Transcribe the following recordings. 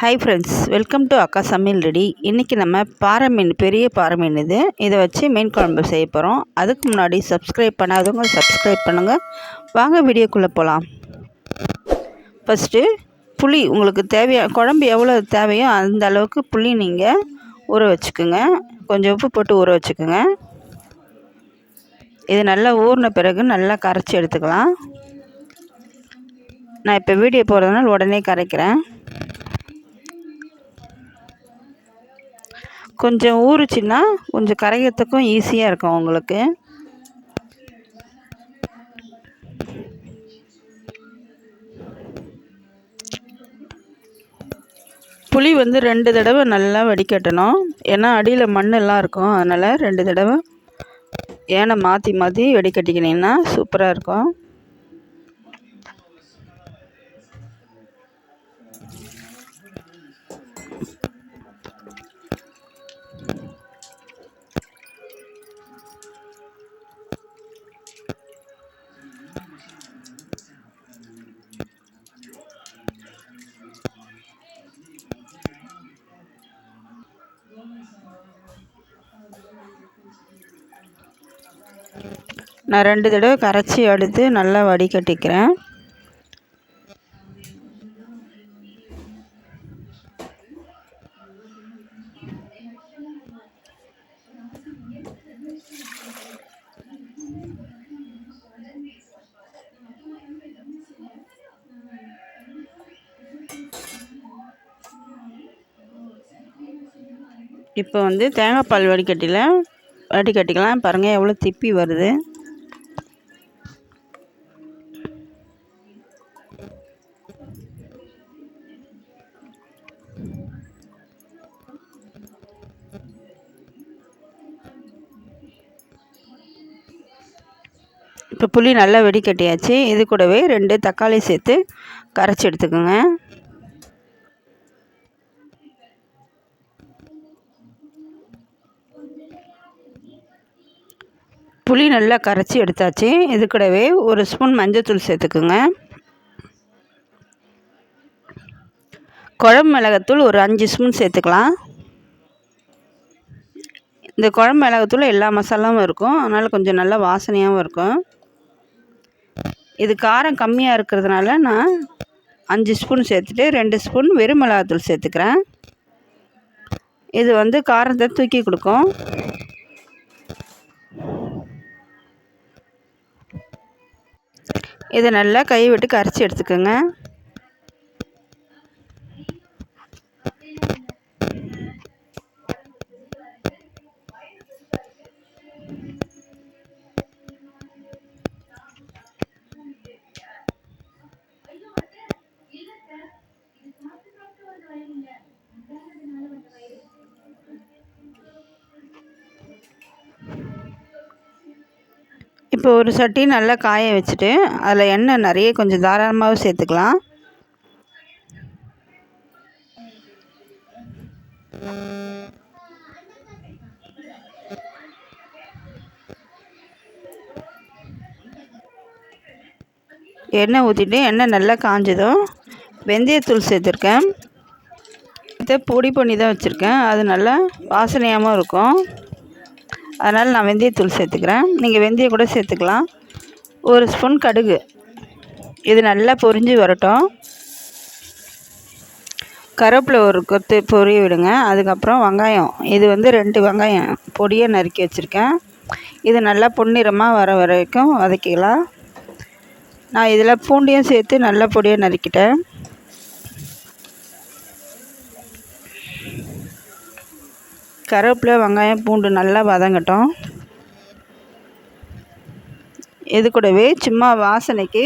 Hi friends welcome to அக்கா சமையல் ready இன்றைக்கி நம்ம பாறை மீன் பெரிய பாறை மீன் இது. இதை வச்சு மீன் குழம்பு செய்ய போகிறோம் அதுக்கு முன்னாடி சப்ஸ்கிரைப் பண்ணாதவங்க சப்ஸ்கிரைப் பண்ணுங்கள் வாங்க வீடியோக்குள்ளே போகலாம் ஃபஸ்ட்டு புளி உங்களுக்கு தேவையா குழம்பு எவ்வளோ தேவையோ அந்த அளவுக்கு புளி நீங்கள் ஊற வச்சுக்கோங்க. கொஞ்சம் உப்பு போட்டு ஊற வச்சுக்கோங்க. இது நல்லா ஊறின பிறகு நல்லா கரைச்சி எடுத்துக்கலாம். நான் இப்போ வீடியோ போகிறதுனால உடனே கரைக்கிறேன். கொஞ்சம் ஊறுச்சுன்னா கொஞ்சம் கரையத்துக்கும் ஈஸியாக இருக்கும் உங்களுக்கு. புளி வந்து ரெண்டு தடவை நல்லா வடிகட்டணும். ஏன்னா அடியில் மண்ணெல்லாம் இருக்கும். அதனால் ரெண்டு தடவை ஏனை மாற்றி மாற்றி வடிகட்டிக்கினீங்கன்னா சூப்பராக இருக்கும். நான் ரெண்டு தடவை கரைச்சி எடுத்து நல்லா வடிகட்டிக்கிறேன். இப்போ வந்து தேங்காய் பால் வடிகட்டியில் வடிகட்டிக்கலாம். பாருங்கள் எவ்வளோ திப்பி வருது. இப்போ புளி நல்லா வெடிக்கட்டியாச்சு. இது கூடவே ரெண்டு தக்காளி சேர்த்து கரைச்சி எடுத்துக்கோங்க. புளி நல்லா கரைச்சி எடுத்தாச்சு. இது கூடவே ஒரு ஸ்பூன் மஞ்சத்தூள் சேர்த்துக்குங்க. குழம்பு மிளகாத்தூள் ஒரு அஞ்சு ஸ்பூன் சேர்த்துக்கலாம். இந்த குழம்பு மிளகாத்தூள் எல்லா மசாலாவும் இருக்கும். அதனால் கொஞ்சம் நல்லா வாசனையாகவும் இருக்கும். இது காரம் கம்மியாக இருக்கிறதுனால நான் அஞ்சு ஸ்பூன் சேர்த்துட்டு ரெண்டு ஸ்பூன் வெறும் மிளகாத்தூள் சேர்த்துக்கிறேன். இது வந்து காரத்தை தூக்கி கொடுக்கும். இதை நல்லா கை விட்டு கரைச்சி எடுத்துக்கோங்க. இப்போ ஒரு சட்டி நல்லா காய வச்சுட்டு அதில் எண்ணெய் நிறைய கொஞ்சம் தாராளமாகவும் சேர்த்துக்கலாம். எண்ணெய் ஊற்றிட்டு எண்ணெய் நல்லா காஞ்சதும் வெந்தயத்தூள் சேர்த்துருக்கேன். இதை பொடி பண்ணி தான் வச்சுருக்கேன். அது நல்லா வாசனையாகவும் இருக்கும். அதனால் நான் வெந்தயத்தூள் சேர்த்துக்கிறேன். நீங்கள் வெந்தயம் கூட சேர்த்துக்கலாம். ஒரு ஸ்பூன் கடுகு. இது நல்லா பொரிஞ்சு வரட்டும். கருவேப்பிலை ஒரு கொத்து பொரிய விடுங்க. அதுக்கப்புறம் வெங்காயம். இது வந்து ரெண்டு வெங்காயம். பொடியை நறுக்கி வச்சுருக்கேன். இது நல்லா பொன்னிறமாக வர வரைக்கும் வதக்கிக்கலாம். நான் இதில் பூண்டையும் சேர்த்து நல்லா பொடியாக நறுக்கிட்டேன். கருவேப்பிலை வெங்காயம் பூண்டு நல்லா வதங்கட்டும். இது கூடவே சும்மா வாசனைக்கு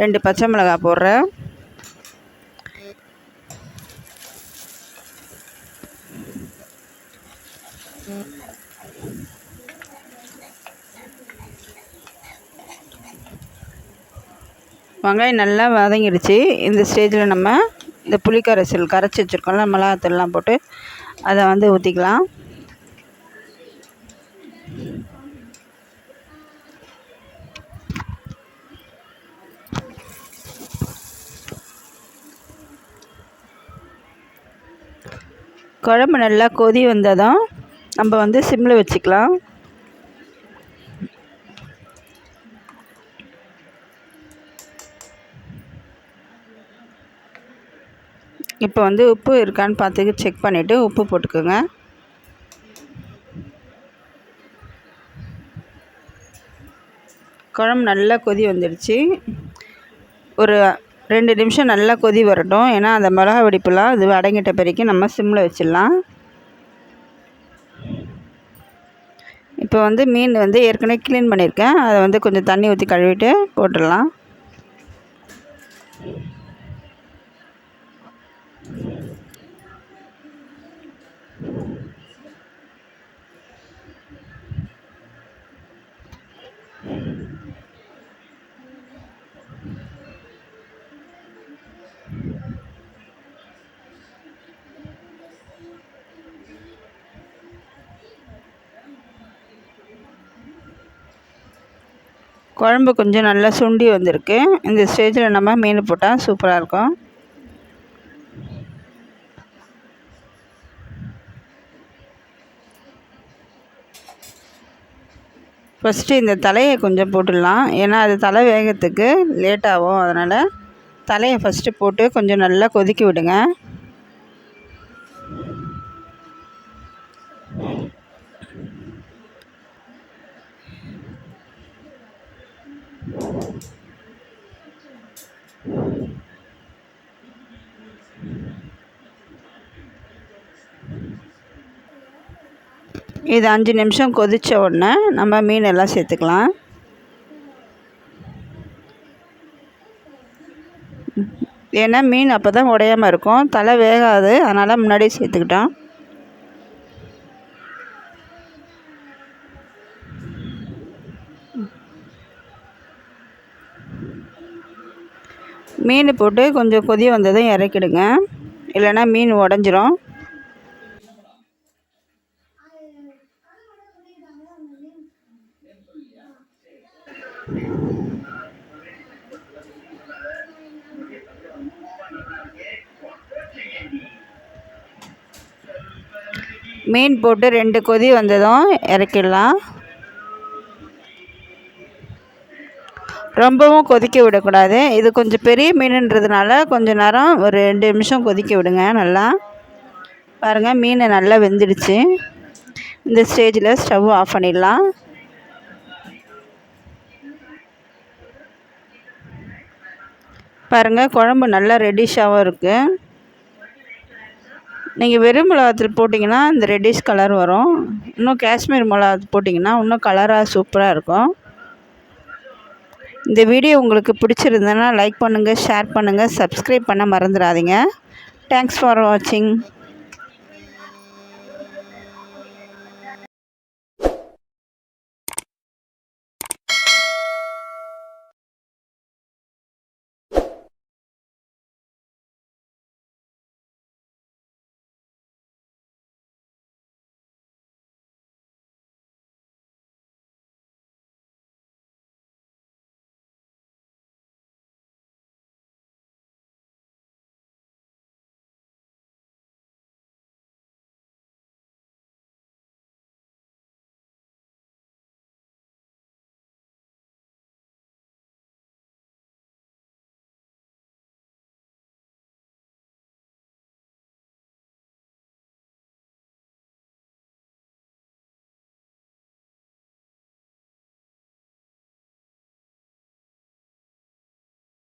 ரெண்டு பச்சை மிளகாய் போடுறேன். வெங்காயம் நல்லா வதங்கிடுச்சு இந்த ஸ்டேஜில் நம்ம இந்த புளிக்கரைசல் கரைச்சி வச்சுருக்கோம்ல மிளகாத்தூள்லாம் போட்டு அதை வந்து ஊற்றிக்கலாம் குழம்பு நல்லா கொதி வந்ததும் நம்ம வந்து சிம்மில் வச்சுக்கலாம். இப்போ வந்து உப்பு இருக்கான்னு பார்த்து செக் பண்ணிவிட்டு உப்பு போட்டுக்கோங்க. குழம்பு நல்லா கொதி வந்துடுச்சு. ஒரு ரெண்டு நிமிஷம் நல்லா கொதி வரட்டும். ஏன்னா அந்த மிளகா வெடிப்புலாம் இது அடங்கிட்ட பிறகு நம்ம சிம்மில் வச்சிடலாம். இப்போ வந்து மீன் வந்து ஏற்கனவே க்ளீன் பண்ணியிருக்கேன். அதை வந்து கொஞ்சம் தண்ணி ஊற்றி கழுவிட்டு போட்டுடலாம். குழம்பு கொஞ்சம் நல்லா சுண்டி வந்திருக்கு. இந்த ஸ்டேஜில் நம்ம மீன் போட்டால் சூப்பராக இருக்கும். ஃபஸ்ட்டு இந்த தலையை கொஞ்சம் போட்டுடலாம். ஏன்னா அது தலை வேகத்துக்கு லேட்டாகும் அதனால் தலையை ஃபஸ்ட்டு போட்டு கொஞ்சம் நல்லா கொதிக்க விடுங்க. இது அஞ்சு நிமிஷம் கொதித்த உடனே நம்ம மீன் எல்லாம் சேர்த்துக்கலாம். ஏன்னா மீன் அப்போ தான் உடையாமல் இருக்கும். தலை வேகாது. அதனால் முன்னாடியே சேர்த்துக்கிட்டோம். மீன் போட்டு கொஞ்சம் கொதி வந்ததும் இறக்கிடுங்க. இல்லைன்னா மீன் உடஞ்சிரும். மீன் போட்டு ரெண்டு கொதி வந்ததும் இறக்கிடலாம். ரொம்பவும் கொதிக்க விடக்கூடாது. இது கொஞ்சம் பெரிய மீனுன்றதுனால கொஞ்சம் நேரம் ஒரு ரெண்டு நிமிஷம் கொதிக்க விடுங்க நல்லா. பாருங்கள் மீன் நல்லா வெந்துடுச்சு. இந்த ஸ்டேஜில் ஸ்டவ் ஆஃப் பண்ணிடலாம். பாருங்கள் குழம்பு நல்லா ரெடிஷாகவும் இருக்குது நீங்கள் வெறும் மிளகாத்தூள் போட்டிங்கன்னா இந்த ரெட்டிஷ் கலர் வரும். இன்னும் காஷ்மீர் மிளகாத்தூள் போட்டிங்கன்னா இன்னும் கலராக சூப்பராக இருக்கும். இந்த வீடியோ உங்களுக்கு பிடிச்சிருந்ததுன்னா லைக் பண்ணுங்கள் ஷேர் பண்ணுங்கள் சப்ஸ்கிரைப் பண்ண மறந்துடாதீங்க. தேங்க்ஸ் ஃபார் வாட்சிங்